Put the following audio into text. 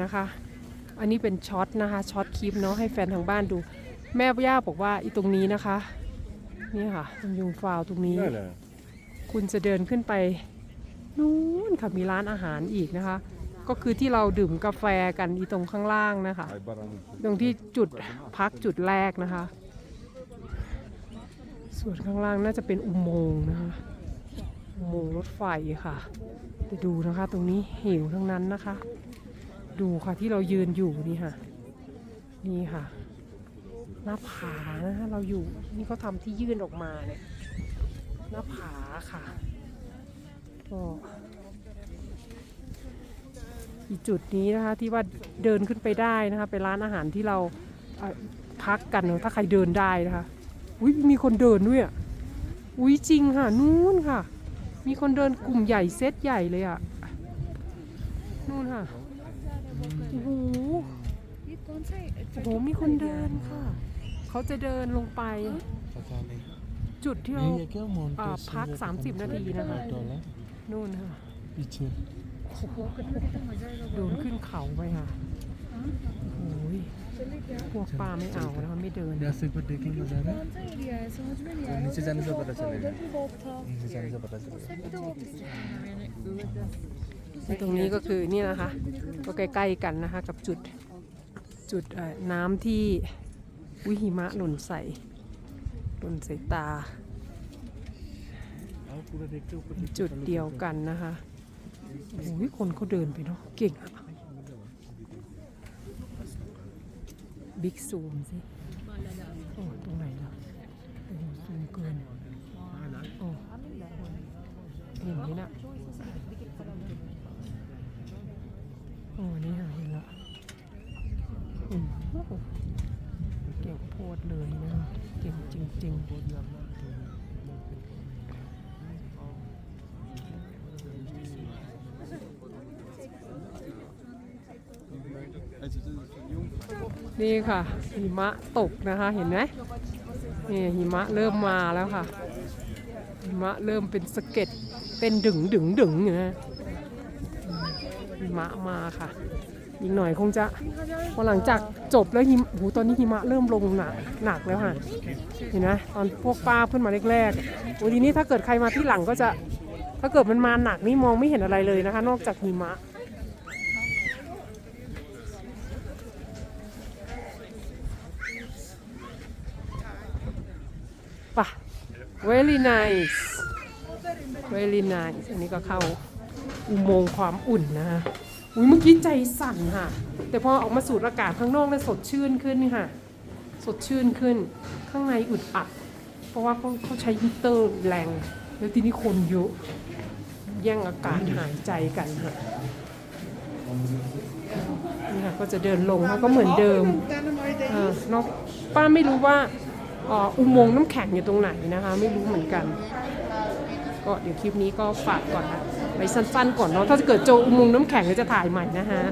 นะคะ อันนี้เป็นช็อตนะคะช็อตคลิปเนาะให้แฟนทางบ้านดู แม่ย่าบอกว่าอีตรงนี้นะคะ นี่ค่ะตรงยุงฟาวตรงนี้นั่นแหละคุณจะเดินขึ้นไปนู้นค่ะมีร้านอาหารอีกนะคะ ก็คือที่เราดื่มกาแฟกันอีตรงข้างล่างนะคะไอ้บารังตรงที่จุดพักจุดแรกนะคะ ส่วนข้างล่างน่าจะเป็นอุโมงค์นะคะอุโมงค์รถไฟค่ะแต่ดูนะคะ ตรงนี้เหวทั้งนั้นนะคะ ดูค่ะที่เรายืนอยู่นี่ค่ะ นี่ค่ะหน้าผานะคะเราอยู่นี่เขาทำที่ยื่นออกมาเนี่ยหน้าผาค่ะก็อีจุดนี้นะคะที่ว่าเดินขึ้นไปได้นะคะไปร้านอาหารที่เราพักกันถ้าใครเดินได้นะคะอุ้ยมีคนเดินด้วยอะอุ้ยจริงค่ะนู่นค่ะ มีคนเดินกลุ่มใหญ่เซตใหญ่เลยอะนู่นค่ะ โอ้โหโอ้โหมีคนเดินค่ะ เขาจะเดินลงไป पता नहीं จุดที่เรา ये क्या माउंटेन อ่าพัก 30 นาทีนะคะ डॉलर นู่นค่ะ पीछे โดนขึ้นเขาไปค่ะโอ้ยพวกป้าไม่เอานะคะไม่เดิน यहाँ से ऊपर देखेंगे नज़ारा कौन सा एरिया है समझ में नहीं आ वो रहा नीचे जाने से पता चलेगा उधर भी वॉक था नीचे जाने से पता चलेगा ที่ตรงนี้ก็คือนี่นะคะ ก็ใกล้ๆกันนะคะ กับจุดจุดน้ำที่วิหิมะหล่นใส่หล่นใส่ตา จุดเดียวกันนะคะโอ้ยคนเขาเดินไปเนาะเก่งอะบิ๊กซูมสิ เก่งโพดเลยนะเก่งจริง ๆนี่ค่ะ หิมะตกนะคะเห็นไหมนี่หิมะเริ่มมาแล้วค่ะ หิมะเริ่มเป็นสเก็ดเป็นดึงดึงดึงนะหิมะมาค่ะ อีกหน่อยคงจะพอหลังจากจบแล้วหิมโอ้โหตอนนี้หิมะเริ่มลงหนักหนักแล้วค่ะเห็นไหมตอนพวกป้าขึ้นมาแรกๆโอ้ทีนี้ถ้าเกิดใครมาที่หลังก็จะถ้าเกิดมันมาหนักนี่มองไม่เห็นอะไรเลยนะคะ นอกจากหิมะป่ะ very nice very nice อันนี้ก็เข้าอุโมงค์ความอุ่นนะฮะ อุ้ยเมื่อกี้ใจสั่นค่ะ แต่พอออกมาสูดอากาศข้างนอกแล้วสดชื่นขึ้นค่ะ สดชื่นขึ้น ข้างในอึดอัด เพราะว่าเขาเขาใช้ฮีตเตอร์แรง แล้วทีนี้คนเยอะแย่งอากาศหายใจกันค่ะนี่ค่ะก็จะเดินลงเขาก็เหมือนเดิมเออนอกป้าไม่รู้ว่าอ่ออุโมงค์น้ำแข็งอยู่ตรงไหนนะคะ ไม่รู้เหมือนกัน ก็เดี๋ยวคลิปนี้ก็ฝากก่อนนะ ไปสั้นๆก่อนเนาะถ้าเกิดเจออุโมงค์น้ำแข็งจะถ่ายใหม่นะฮะ